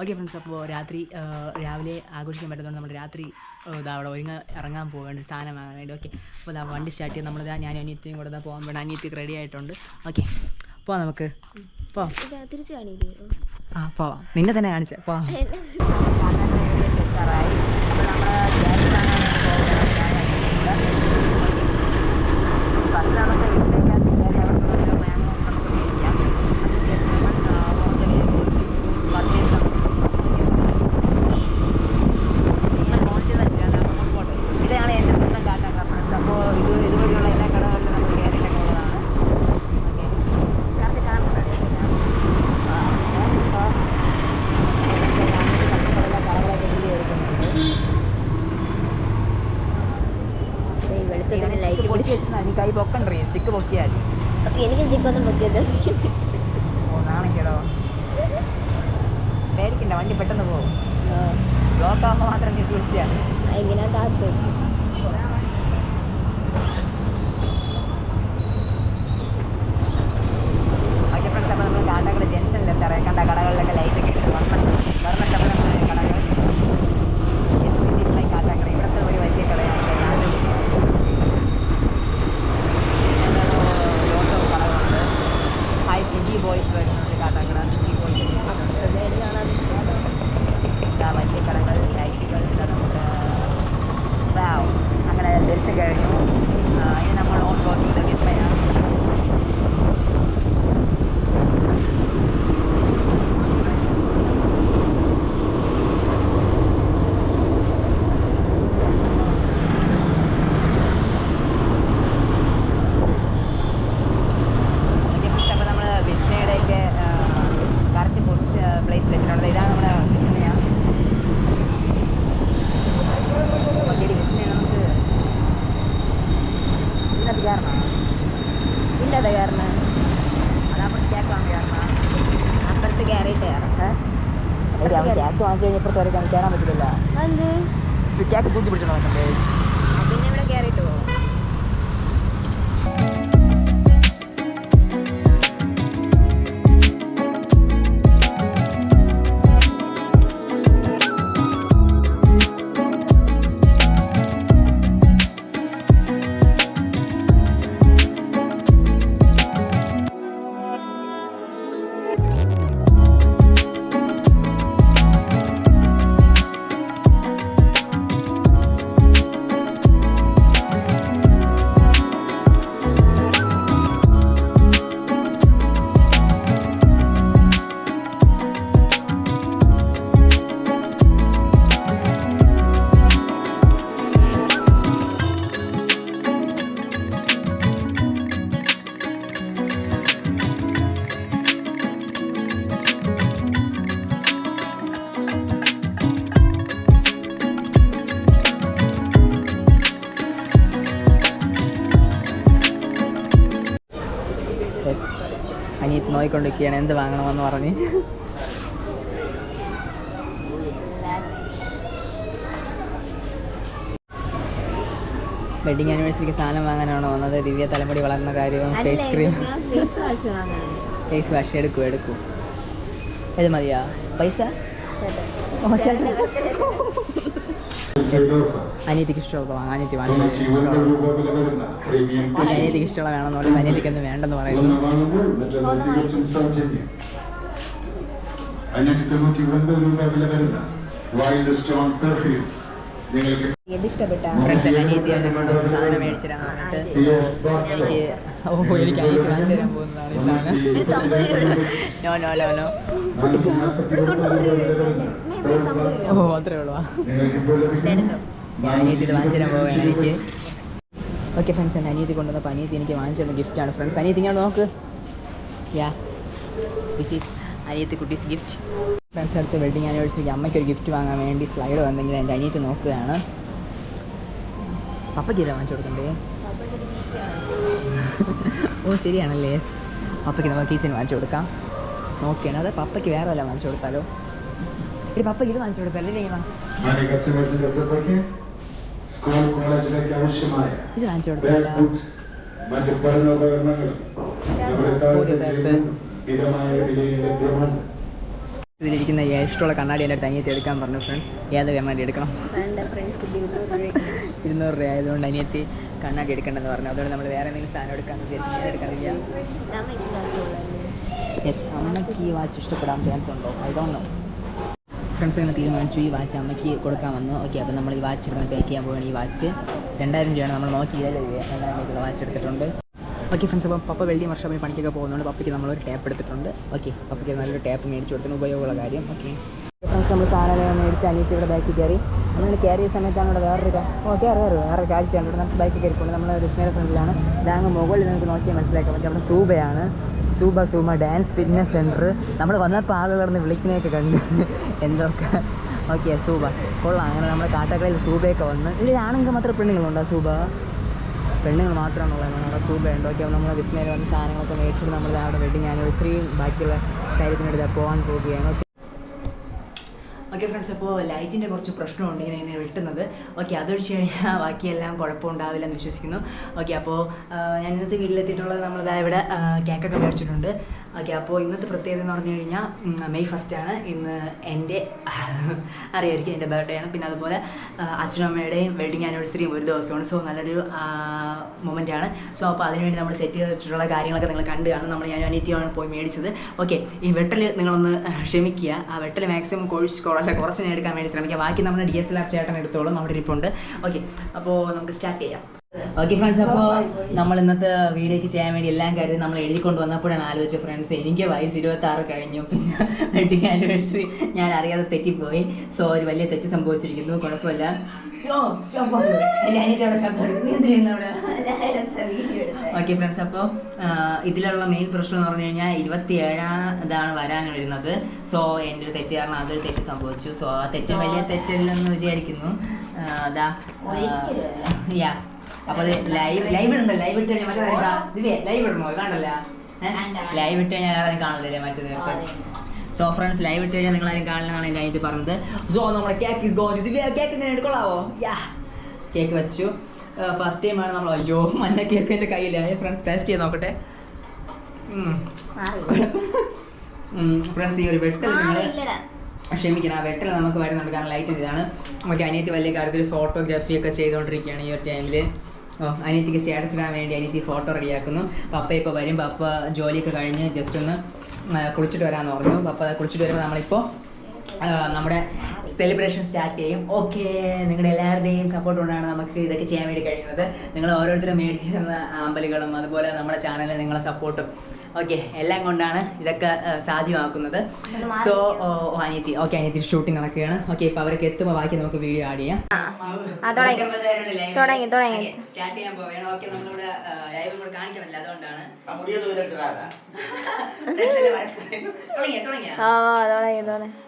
Okay friends അപ്പോൾ രാത്രി രാവിലെ ആഘോഷിക്കാൻ പറ്റുന്നതുകൊണ്ട് നമ്മൾ രാത്രി ഇതാ അവിടെ ഒരുങ്ങ ഇറങ്ങാൻ പോകേണ്ട സാധനം വാങ്ങാൻ വേണ്ടി. ഓക്കെ അപ്പോൾ ഇതാ വണ്ടി സ്റ്റാർട്ട് ചെയ്ത്. നമ്മൾ ഞാൻ അനിയത്തിയും കൂടെ ഇതാ പോകാൻ വേണ്ടി അനിയത്തി റെഡി ആയിട്ടുണ്ട്. ഓക്കെ പോവാം നമുക്ക്. പോവാം തിരിച്ചു ആ പോവാം. നിന്നെ തന്നെ കാണിച്ച. പോവാം ഇതാണ് എന്റെ സ്വന്തം കാട്ടാ റഫറൻസ് അപ്പോൾ ഇത് ഇതുവഴിയുള്ള എല്ലാ കടകളിലും നമുക്ക് കയറിയിട്ടൊക്കെ ഉള്ളതാണ് ഓക്കെ കറക്റ്റ് കാണുന്നുണ്ടോ പക്ഷേ ഈ വെളിച്ചത്തിന് ലൈറ്റ് പിടിച്ച് നീ കൈ പൊക്കണ്ടേ സ്റ്റിക്ക് പൊക്കിയാൽ എനിക്ക് ജിപ്പൊന്നും പൊക്കിയത് ഓ നാണക്കേടോ പേടിക്കണ്ട വണ്ടി പെട്ടെന്ന് പോകും ബ്ലോക്ക് ആകുമ്പോൾ മാത്രം നീ വിളിച്ചാൽ ഇങ്ങനെ കാത്തു ഓക്കെ ഫ്രണ്ട്സ് അപ്പോൾ നമ്മൾ കാട്ടാക്കട ജംഗ്ഷനിൽ എത്താറേ കണ്ട കടകളിലൊക്കെ ലൈറ്റ് ഒക്കെ ഇട്ട് വർണ വർണശബരമായ കടകൾ എസ് കാട്ടാക്കട ഇവിടുത്തെ ഒരു വലിയ കടയാണ് ലോട്ടോ കടകളുണ്ട് ഹായ് ഫിജി ബോയ്സ് വരുന്നുണ്ട് കാട്ടാക്കട ഫിജി ബോയ്സ് ഇതാ വലിയ കടകൾ ലൈറ്റുകൾ ഇതാ നമുക്ക് വാവ് അങ്ങനെ ദർശനം കഴിഞ്ഞു ആ, ഇനി നമ്മൾ ഓൺ ഗോയിങ് വിസ്മയാണ് അപ്പോൾ നമ്മൾ വിസ്മയുടെയൊക്കെ കറക്റ്റ് പൊസിഷൻ പ്ലേസിൽ വെച്ചിട്ടുണ്ട് ഇതാണ് നമ്മുടെ വിസ്മയ ശരി വിസ്മയ നമുക്ക് ഇതിനകത്ത് കയറണം ഇല്ലാതെ കാരണം. അതാ ക്യാക്ക് കാരണം അപ്പുറത്ത് കയറിയിട്ട് കയറട്ടെ വാങ്ങിച്ചു കഴിഞ്ഞപ്പുറത്ത് വരെ കയറാൻ പറ്റില്ല തൂക്കി പിടിച്ചോണ്ട് നോക്കിക്കൊണ്ടിരിക്കുകയാണ് എന്ത് വാങ്ങണമെന്ന് പറഞ്ഞ്. വെഡിങ് ആനിവേഴ്സറിക്ക് സാധനം വാങ്ങാനാണോ വന്നത്? ദിവ്യ തലമുടി വളർന്ന കാര്യവും ഫേസ് ക്രീം ഫേസ് വാഷ് എടുക്കും എടുക്കും. ഇത് മതിയാ? പൈസ? ഓ ചേട്ടാ. അനിയത്തിക്ക് ഇഷ്ടമുള്ള വാങ്ങാം അനിയത്തി വാങ്ങി അനിയത്തിക്ക് ഇഷ്ടമുള്ള വേണമെന്ന് പറയുന്നത് അനിയത്തിക്ക് ഒന്നും വേണ്ടെന്ന് പറയുന്നു. ഫ്രണ്ട്സ് എല്ലാം അനിയത്തി എന്നെ കൊണ്ട് സാധനം മേടിച്ചു തരാൻ പറഞ്ഞിട്ട് എനിക്ക് ഓ എനിക്ക് അനിയത്തി വാങ്ങിച്ചു തരാൻ പോകുന്നതാണ് ഈ സാധനം. No no no no. ഓ അത്രേ ഉള്ളൂ. ഞാൻ അനിയത്തി ഇത് വാങ്ങിച്ചു തരാൻ പോവുകയാണ്. എനിക്ക് ഓക്കെ ഫ്രണ്ട്സ് എന്റെ അനിയത്തി കൊണ്ടുവന്നപ്പോൾ അനിയത്തി എനിക്ക് വാങ്ങിച്ചു തന്ന ഗിഫ്റ്റാണ് ഫ്രണ്ട്സ് അനിയത്തി ഞാൻ നോക്ക്. യാ ദിസ് ഈസ് അനിയത്തി കുട്ടീസ് ഗിഫ്റ്റ് ഫ്രണ്ട്സ് അടുത്ത് വെഡിങ് ആനിവേഴ്സറിക്ക് അമ്മയ്ക്ക് ഒരു ഗിഫ്റ്റ് വാങ്ങാൻ വേണ്ടി സ്ലൈഡ് വന്നെങ്കിൽ എന്റെ അനിയത്തി നോക്കുകയാണ്. പപ്പയ്ക്ക് ഇല്ല വാങ്ങിച്ചു കൊടുക്കണ്ടേ? ഓ ശരിയാണല്ലേ. പപ്പയ്ക്ക് നമുക്ക് കീച്ചൻ വാങ്ങിച്ചു കൊടുക്കാം. നോക്കിയാണ്. അതെ പപ്പയ്ക്ക് വേറെ വല്ല വാങ്ങിച്ചു കൊടുത്താലോ? ഒരു പപ്പയ്ക്ക് ഇത് വാങ്ങിച്ചു കൊടുക്കാം അല്ലേ സ്കൂൾ കോളേജിലേക്ക് ആവശ്യമായ ബുക്സ് മറ്റ് പഠനോപകരണങ്ങളും. മിതമായ വിലയിൽ ലഭ്യമാണ്. ഇതിലിരിക്കുന്ന ഇഷ്ടമുള്ള കണ്ണാടി എന്റെ അടുത്ത് അനിയത്തി എടുക്കാൻ പറഞ്ഞു ഫ്രണ്ട്സ് ഏത് കണ്ണാടി എടുക്കണം? ഇരുന്നൂറ് രൂപ ആയതുകൊണ്ട് അനിയത്തി കണ്ണാടി എടുക്കണമെന്ന് പറഞ്ഞു. അതുകൊണ്ട് നമ്മൾ വേറെ എന്തെങ്കിലും സാധനം എടുക്കാൻ വിചാരിച്ചു എടുക്കുന്നില്ല യെസ് അമ്മയ്ക്ക് ഈ വാച്ച് ഇഷ്ടപ്പെടാൻ ചാൻസ് ഉണ്ടോ? ഐ ഡോണ്ട് നോ ഫ്രണ്ട്സ് അങ്ങനെ തീരുമാനിച്ചു. ഈ വാച്ച് അമ്മയ്ക്ക് കൊടുക്കാൻ വന്നു. ഓക്കെ അപ്പോൾ നമ്മൾ ഈ വാച്ച് ഇവിടെ പാക്ക് ചെയ്യാൻ പോവുകയാണ്. ഈ വാച്ച് രണ്ടായിരം രൂപയാണ്. നമ്മൾ നോക്കി രണ്ടായിരം രൂപയ്ക്കുള്ള വാച്ച് എടുത്തിട്ടുണ്ട്. ഓക്കെ ഫ്രണ്ട്സ് അപ്പം പപ്പ വെള്ളി വർഷം പോയി പണിക്കൊക്കെ പോകുന്നുണ്ട് പപ്പയ്ക്ക് നമ്മളൊരു ടാപ്പ് എടുത്തിട്ടുണ്ട്. ഓക്കെ പപ്പയ്ക്ക് നല്ലൊരു ടാപ്പ് മേടിച്ചു കൊടുത്തിന് ഉപയോഗമുള്ള കാര്യം. ഓക്കെ ഫ്രണ്ട്സ് നമ്മൾ സാധനം മേടിച്ച് അനിയത്തി ഇവിടെ ബാക്കിൽ കയറി. നമ്മൾ കയറി സമയത്താണ് ഇവിടെ വേറൊരു ഓക്കെ കയറി കയറി വേറൊരു കാഴ്ചയാണ്. ഇവിടെ നമുക്ക് ബൈക്കിൽ കയറിക്കൊണ്ട് നമ്മൾ വിസ്മയ ഫ്രണ്ടിലാണ് ഇതാങ്ങ് മുകളിൽ നിങ്ങൾക്ക് നോക്കിയാൽ മനസ്സിലാക്കാൻ പറ്റും അവിടെ സൂബയാണ്. Zumba zumba dance fitness centre നമ്മൾ വന്നപ്പോൾ ആളുകൾ കിടന്ന് വിളിക്കുന്നതൊക്കെ കണ്ട് എന്തൊക്കെ. Okay zumba. കൊള്ളാം. അങ്ങനെ നമ്മുടെ കാട്ടക്കളയിൽ സൂബയൊക്കെ വന്ന്. ഇതിൽ ആണെങ്കിൽ മാത്രം പെണ്ണുങ്ങളുണ്ടോ സൂബ? പെണ്ണുങ്ങൾ മാത്രമാണുള്ളത്. നമ്മുടെ സൂബയുണ്ട് ഓക്കെ നമ്മൾ വിസ്മയിൽ വന്ന് സാധനങ്ങളൊക്കെ മേടിച്ചിട്ട് നമ്മൾ അവിടെ വെഡിങ് ആനിവേഴ്സറിയും ബാക്കിയുള്ള കാര്യത്തിനെടുത്ത് പോകാൻ പോവുകയാണ്. ഓക്കെ ഫ്രണ്ട്സ് അപ്പോൾ ലൈറ്റിന്റെ കുറച്ച് പ്രശ്നമുണ്ട് ഇങ്ങനെ ഇങ്ങനെ വെട്ടുന്നത്. ഓക്കെ അതൊഴിച്ച് കഴിഞ്ഞാൽ ബാക്കിയെല്ലാം കുഴപ്പമുണ്ടാവില്ല എന്ന് വിശ്വസിക്കുന്നു ഓക്കെ അപ്പോൾ ഞാൻ ഇന്നത്തെ വീട്ടിലെത്തിയിട്ടുള്ളത് നമ്മളിതാ ഇവിടെ കേക്കൊക്കെ മേടിച്ചിട്ടുണ്ട്. ഓക്കെ അപ്പോൾ ഇന്നത്തെ പ്രത്യേകത എന്ന് പറഞ്ഞു കഴിഞ്ഞാൽ മെയ് ഫസ്റ്റാണ് ഇന്ന് എന്റെ അറിയായിരിക്കും എന്റെ ബർത്ത്ഡേ ആണ്. പിന്നെ അതുപോലെ അച്ഛനും അമ്മയുടെയും വെഡിങ് ആനിവേഴ്സറിയും ഒരു ദിവസമാണ്. സോ നല്ലൊരു മൊമെന്റ് ആണ്. സോ അപ്പോൾ അതിനുവേണ്ടി നമ്മൾ സെറ്റ് ചെയ്തിട്ടുള്ള കാര്യങ്ങളൊക്കെ നിങ്ങൾ കണ്ടു കാണും. നമ്മൾ ഞാൻ അനിയത്തിയാണ് പോയി മേടിച്ചത്. ഓക്കെ ഈ വെട്ടൽ നിങ്ങളൊന്ന് ക്ഷമിക്കുക. ആ വെട്ടൽ മാക്സിമം കൊഴിച്ച് കുറച്ച് നേടിക്കാൻ എടുക്കാൻ വേണ്ടി ശ്രമിക്കാം. ബാക്കി നമ്മുടെ ഡി എസ് എൽ ആർ ചേട്ടൻ എടുത്തോളും. അവിടെ ഇരിപ്പുണ്ട്. ഓക്കെ അപ്പോൾ നമുക്ക് സ്റ്റാർട്ട് ചെയ്യാം. ഓക്കെ ഫ്രണ്ട്സ് അപ്പോൾ നമ്മൾ ഇന്നത്തെ വീഡിയോക്ക് ചെയ്യാൻ വേണ്ടി എല്ലാം കാര്യം നമ്മൾ എഴുതിക്കൊണ്ട് വന്നപ്പോഴാണ് ആലോചിച്ച ഫ്രണ്ട്സ് എനിക്ക് വയസ്സ് ഇരുപത്തി ആറ് കഴിഞ്ഞു. പിന്നെ വെഡിങ് ആനിവേഴ്സറി ഞാൻ അറിയാതെ തെറ്റിപ്പോയി. സോ ഒരു വലിയ തെറ്റ് സംഭവിച്ചിരിക്കുന്നു. കുഴപ്പമില്ല. ഓക്കെ ഫ്രണ്ട്സ് അപ്പോൾ ഇതിലുള്ള മെയിൻ പ്രശ്നം എന്ന് പറഞ്ഞു കഴിഞ്ഞാൽ ഇരുപത്തി ഏഴാം ഇതാണ് വരാൻ വരുന്നത്. സോ എന്റെ ഒരു തെറ്റ് കാരണം അതൊരു തെറ്റ് സംഭവിച്ചു. സോ ആ തെറ്റ് വലിയ തെറ്റല്ലെന്ന് വിചാരിക്കുന്നു. അതാ യാ അപ്പോൾ അത് ലൈവ് ലൈവ് ഇടണ്ട ലൈവ് ഇട്ട് കഴിഞ്ഞാൽ മറ്റേ ദിവ്യ ലൈവ് ഇടണോ? കാണണ്ടല്ല ലൈവ് ഇട്ട് കഴിഞ്ഞാൽ ആരും കാണുന്നില്ലേ മറ്റേ നേരത്തെ സോ ഫ്രണ്ട്സ് ലൈവ് ഇട്ട് കഴിഞ്ഞാൽ നിങ്ങൾ ആരും കാണുന്നതാണ് അനിയത്തി പറഞ്ഞത്. സോ നമ്മുടെ cake is gone Divya cake ഇങ്ങനെ എടുക്കൊള്ളാവോ? യാ. കേക്ക് വെച്ചു. ഫസ്റ്റ് ടൈമാണ് നമ്മൾ അയ്യോ മഞ്ഞ കേക്ക് എന്റെ കയ്യിലായി ഫ്രണ്ട്സ് ടേസ്റ്റ് ചെയ്ത് നോക്കട്ടെ. ഫ്രണ്ട്സ് ഈ ഒരു വെട്ടൽ നിങ്ങൾ ക്ഷമിക്കണം. ആ വെട്ടൽ നമുക്ക് വരുന്നുണ്ട് കാരണം ലൈറ്റ് ഇതാണ്. നമുക്ക് അനിയത്തി വലിയ കാര്യത്തിൽ ഫോട്ടോഗ്രാഫി ഒക്കെ ചെയ്തുകൊണ്ടിരിക്കുകയാണ് ഈ ഒരു ടൈമിൽ അനിയത്തിക്ക് സ്റ്റാറ്റസ് ഇടാൻ വേണ്ടി അനിയത്തി ഫോട്ടോ റെഡിയാക്കുന്നു പപ്പ ഇപ്പോൾ വരും. പപ്പ ജോലിയൊക്കെ കഴിഞ്ഞ് ജസ്റ്റ് ഒന്ന് കുളിച്ചിട്ട് വരാമെന്ന് പറഞ്ഞു. പപ്പ കുളിച്ചിട്ട് വരുമ്പോൾ നമ്മളിപ്പോൾ നമ്മുടെ സെലിബ്രേഷൻ സ്റ്റാർട്ട് ചെയ്യും. ഓക്കെ നിങ്ങളുടെ എല്ലാവരുടെയും സപ്പോർട്ട് കൊണ്ടാണ് നമുക്ക് ഇതൊക്കെ ചെയ്യാൻ വേണ്ടി കഴിയുന്നത്. നിങ്ങൾ ഓരോരുത്തരും മേടിച്ചിരുന്ന ആമ്പലുകളും അതുപോലെ നമ്മുടെ ചാനലിൽ നിങ്ങളെ സപ്പോർട്ടും ഓക്കെ എല്ലാം കൊണ്ടാണ് ഇതൊക്കെ സാധ്യമാക്കുന്നത്. സോ അനിയത്തി ഓക്കെ അനിയത്തി ഷൂട്ടിംഗ് നടക്കുകയാണ്. ഓക്കെ ഇപ്പൊ അവർക്ക് എത്തുമ്പോൾ ബാക്കി നമുക്ക് വീഡിയോ ആഡ് ചെയ്യാം. തുടങ്ങി. തുടങ്ങി. സ്റ്റാർട്ട് ചെയ്യാൻ പോവുകയാണ്. ഓക്കെ നമ്മളിവിടെ ലൈവ് കൂടെ കാണിക്കുന്നില്ല. അതുകൊണ്ടാണ്. തുടങ്ങി തുടങ്ങി.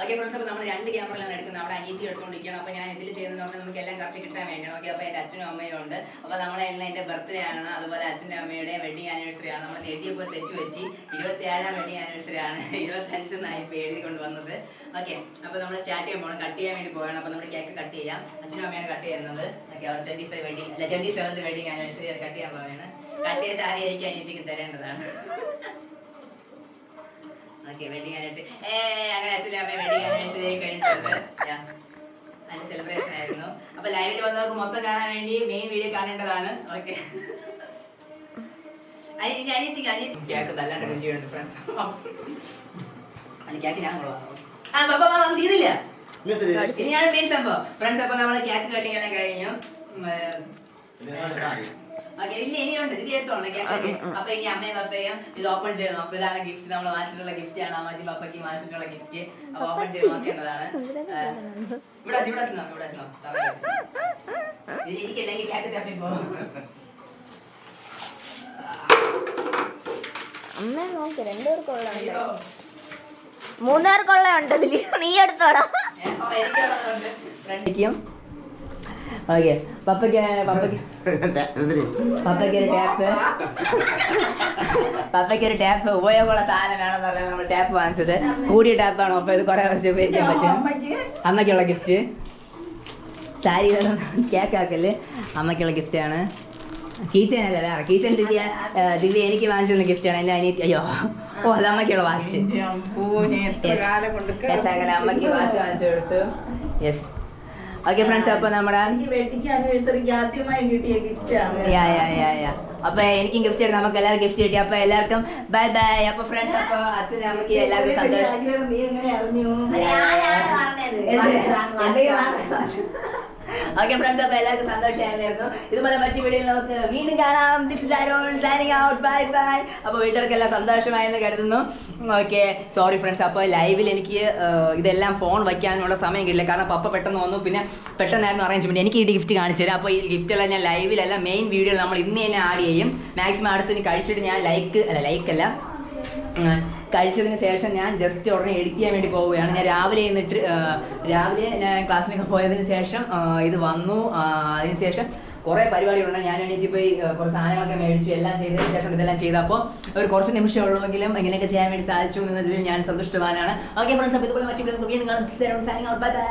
ഓക്കെ ഫ്രണ്ട്സ് നമ്മൾ രണ്ട് ക്യാമറയിലാണ് എടുക്കുന്നത്. നമ്മുടെ അനീതി എടുത്തുകൊണ്ടിരിക്കണം അപ്പോൾ ഞാൻ ഇതിൽ ചെയ്യുന്നത് പറഞ്ഞാൽ നമുക്ക് എല്ലാം കറക്റ്റ് കിട്ടാൻ വേണ്ടിയാണ്. ഓക്കെ അപ്പോൾ എന്റെ അച്ഛനും അമ്മയും ഉണ്ട്. അപ്പോൾ നമ്മളെ എല്ലാം എന്റെ ബർത്ത്ഡേ ആണ് അതുപോലെ അച്ഛന്റെ അമ്മയുടെ വെഡിങ് ആനിവേഴ്സറി ആണ്. നമ്മൾ എഴുതിയപ്പോൾ തെറ്റ് പറ്റി ഇരുപത്തി ഏഴാം വെഡിങ് ആനിവേഴ്സറി ആണ് ഇരുപത്തഞ്ചെന്നായി ഇപ്പോൾ എഴുതി കൊണ്ടുവന്നത് ഓക്കെ അപ്പോൾ നമ്മൾ സ്റ്റാർട്ട് ചെയ്യാൻ പോകണം കട്ട് ചെയ്യാൻ വേണ്ടി പോകണം അപ്പോൾ നമ്മുടെ കേക്ക് കട്ട് ചെയ്യാം. അച്ഛനും അമ്മയാണ് കട്ട് ചെയ്യുന്നത്. ഓക്കെ അവർ ട്വന്റി ഫൈവ് വെഡിങ് അല്ല twenty seventh wedding anniversary cut ചെയ്യാൻ പോവുകയാണ്. കട്ട് ചെയ്തിട്ട് ആദ്യം എനിക്ക് അനിയത്തിക്ക് തരേണ്ടതാണ്. ഓക്കെ വെഡിങ് ആനിവേഴ്സറി ഏ അങ്ങനെ അച്ഛനും അമ്മയും വെഡിങ് ആനിവേഴ്സറി കഴിഞ്ഞിട്ടുണ്ട് Yeah. അതിന്റെ സെലിബ്രേഷൻ ആയിരുന്നു. അപ്പൊ ലൈവിൽ വന്നവർക്ക് മൊത്തം കാണാൻ വേണ്ടി മെയിൻ വീഡിയോ കാണേണ്ടതാണ്. ഓക്കെ കേക്ക് രുചിയുണ്ട് ഫ്രണ്ട്സ് കേക്ക് ഞാൻ ആ തീരില്ല ഇനിയാണ് മെയിൻ സംഭവം. ഫ്രണ്ട്സ് അപ്പൊ നമ്മൾ കേക്ക് കട്ടിങ് എല്ലാം കഴിഞ്ഞു. അപ്പൊ ഇനി അമ്മയും പപ്പയും ഇത് ഓപ്പൺ ചെയ്ത് നോക്കും. ഇതാണ് ഗിഫ്റ്റ് നമ്മൾ വാങ്ങിച്ചിട്ടുള്ള ഗിഫ്റ്റ് ആണ്. അമ്മച്ചി പപ്പയ്ക്ക് വാങ്ങിച്ചിട്ടുള്ള ഗിഫ്റ്റ് അപ്പൊ ഓപ്പൺ ചെയ്ത് നോക്കേണ്ടതാണ്. ഇവിടെ നോക്ക്, ഇവിടെ എനിക്കല്ലെങ്കിൽ തപ്പി പോകും അമ്മ മൂന്നുപേർക്കുള്ള ഉണ്ട്. നീ എടുത്തോടാ. ഓക്കെ പപ്പയ്ക്ക് പപ്പയ്ക്ക് പപ്പയ്ക്ക് ഒരു ടാപ്പ് പപ്പയ്ക്ക് ഒരു ടാപ്പ് ഉപയോഗമുള്ള സാധനം വേണമെന്ന് പറഞ്ഞാൽ നമ്മൾ ടാപ്പ് വാങ്ങിച്ചത്. കൂടിയ ടാപ്പാണോ അപ്പൊ ഇത് കുറെ വർഷം ഉപയോഗിക്കാൻ പറ്റും. അമ്മയ്ക്കുള്ള ഗിഫ്റ്റ് സാരി കേക്ക് ആക്കൽ. അമ്മയ്ക്കുള്ള ഗിഫ്റ്റാണ് കീച്ചൻ അല്ല? വേറെ കീച്ചൻ ദിവ്യ ദിവ്യ എനിക്ക് വാങ്ങിച്ചിരുന്ന ഗിഫ്റ്റാണ് എന്റെ അനിയത്തി അയ്യോ. ഓ അത് അമ്മയ്ക്കുള്ള വാച്ച് Yes, അങ്ങനെ അമ്മയ്ക്ക് വാച്ച് വാങ്ങിച്ചു കൊടുത്തു. യെസ് ഓക്കെ ഫ്രണ്ട്സ് അപ്പൊ നമ്മുടെ അപ്പൊ എനിക്കും ഗിഫ്റ്റ് കിട്ടി നമുക്ക് എല്ലാവർക്കും ഗിഫ്റ്റ് കിട്ടി. അപ്പൊ എല്ലാവർക്കും ബൈ ബൈ അപ്പൊ ഫ്രണ്ട്സ് അപ്പൊ അച്ഛനും അമ്മയ്ക്ക് എല്ലാവർക്കും സന്തോഷം. ഓക്കെ ഫ്രണ്ട്സ് അപ്പൊ എല്ലാവർക്കും സന്തോഷമായിരുന്നു ഇതുപോലെ മറ്റു വീഡിയോയിൽ നമുക്ക് വീണ്ടും കാണാം. This is Aaron signing out bye bye അപ്പോൾ വീട്ടുകാർക്ക് എല്ലാം സന്തോഷമായെന്ന് കരുതുന്നു. ഓക്കെ സോറി ഫ്രണ്ട്സ് അപ്പോൾ ലൈവിൽ എനിക്ക് ഇതെല്ലാം ഫോൺ വയ്ക്കാനുള്ള സമയം കിട്ടില്ല. കാരണം പപ്പ പെട്ടെന്ന് വന്നു. പിന്നെ പെട്ടെന്നായിരുന്നു അറേഞ്ച്മെന്റ് എനിക്ക് ഈ ഗിഫ്റ്റ് കാണിച്ചു തരാം. അപ്പോൾ ഈ ഗിഫ്റ്റ് എല്ലാം ഞാൻ ലൈവിലല്ല മെയിൻ വീഡിയോയിൽ നമ്മൾ ഇന്ന് തന്നെ ആഡ് ചെയ്യും. മാക്സിമം അടുത്തിന് കഴിച്ചിട്ട് ഞാൻ ലൈക്ക് അല്ല ലൈക്ക് അല്ല. കഴിച്ചതിന് ശേഷം ഞാൻ ജസ്റ്റ് ഉടനെ എഡിറ്റ് ചെയ്യാൻ വേണ്ടി പോവുകയാണ്. ഞാൻ രാവിലെ എന്നിട്ട് രാവിലെ ഞാൻ ക്ലാസ്സിനൊക്കെ പോയതിന് ശേഷം ഇത് വന്നു. ആ, അതിന് ശേഷം കുറേ പരിപാടികളുണ്ട്. ഞാൻ എണീറ്റ് പോയി കുറച്ച് സാധനങ്ങളൊക്കെ മേടിച്ചു. എല്ലാം ചെയ്തതിന് ശേഷം ഇതെല്ലാം ചെയ്തപ്പോൾ ഒരു കുറച്ച് നിമിഷം ഉള്ളെങ്കിലും ഇങ്ങനെയൊക്കെ ചെയ്യാൻ വേണ്ടി സാധിച്ചു എന്നതിൽ ഞാൻ സന്തുഷ്ടവാനാണ്. ഓക്കെ ഫ്രണ്ട്സ് അപ്പോൾ ഇതുപോലെ മറ്റു വീണ്ടും കാണാം. Bye bye